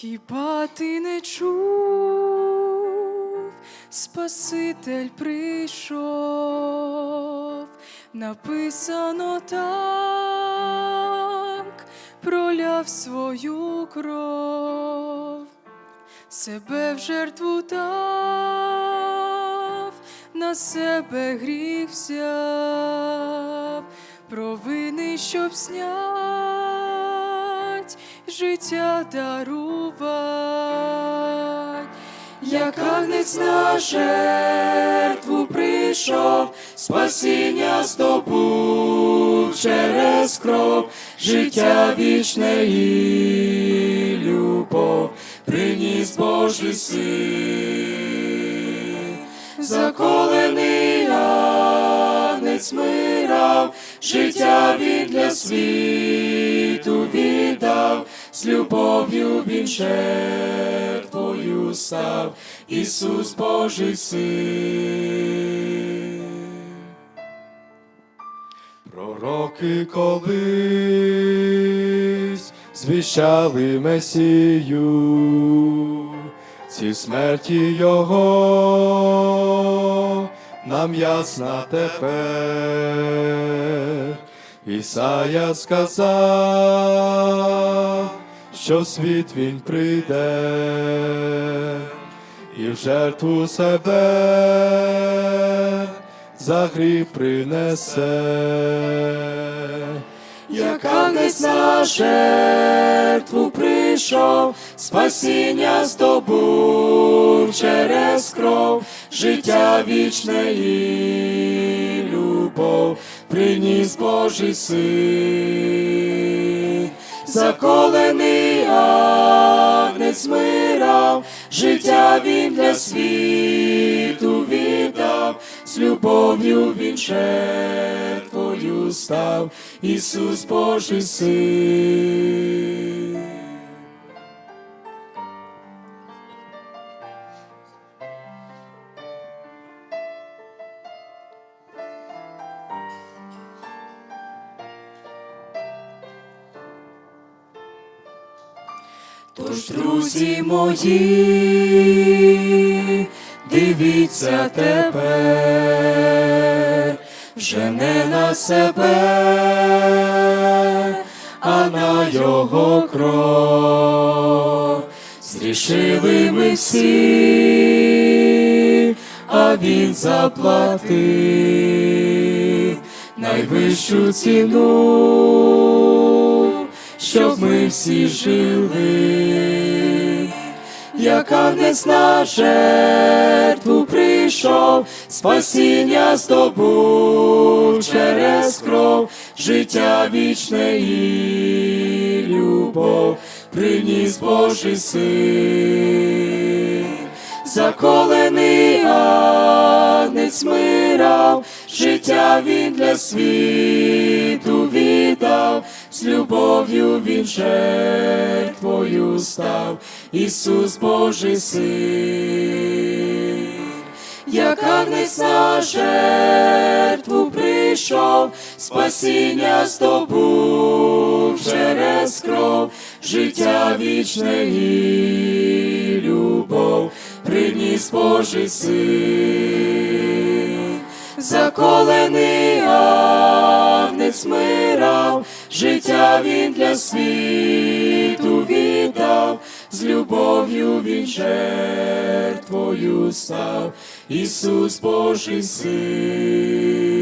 Хіба ти не чув, Спаситель прийшов, написано так, проляв свою кров, себе в жертву дав, на себе гріх взяв, провини, щоб снять, життя дарувать, як агнець на жертву прийшов, спасіння здобув через кров, життя вічне і любов, приніс Божий син, заколений агнець мирав, життя він для світу віддав, з любов'ю він жертвою став, Ісус Божий син. Пророки колись звіщали Месію, ці смерті Його нам ясна тепер. Ісая сказав, що світ він прийде і в жертву себе за гріх принесе. Як агнець на жертву прийшов, спасіння здобув через кров, життя вічне і любов, приніс Божий син, заколений агнець мирав, життя він для світу віддав, з любов'ю він жертвою став, Ісус Божий син. Тож, друзі мої, дивіться тепер, вже не на себе, а на його кров. Зрішили ми всі, а він заплатив найвищу ціну, щоб ми всі жили. Як агнець на жертву прийшов, спасіння здобув через кров, життя вічне і любов, приніс Божий син, заколений агнець мирав, життя він для світу віддав, з любов'ю він жертвою став, Ісус Божий син. Як агнець на жертву прийшов, спасіння здобув через кров, життя вічне і любов, приніс Божий син, заколений агнець мирав, життя він для світу віддав, з любов'ю він жертвою став, Ісус Божий син.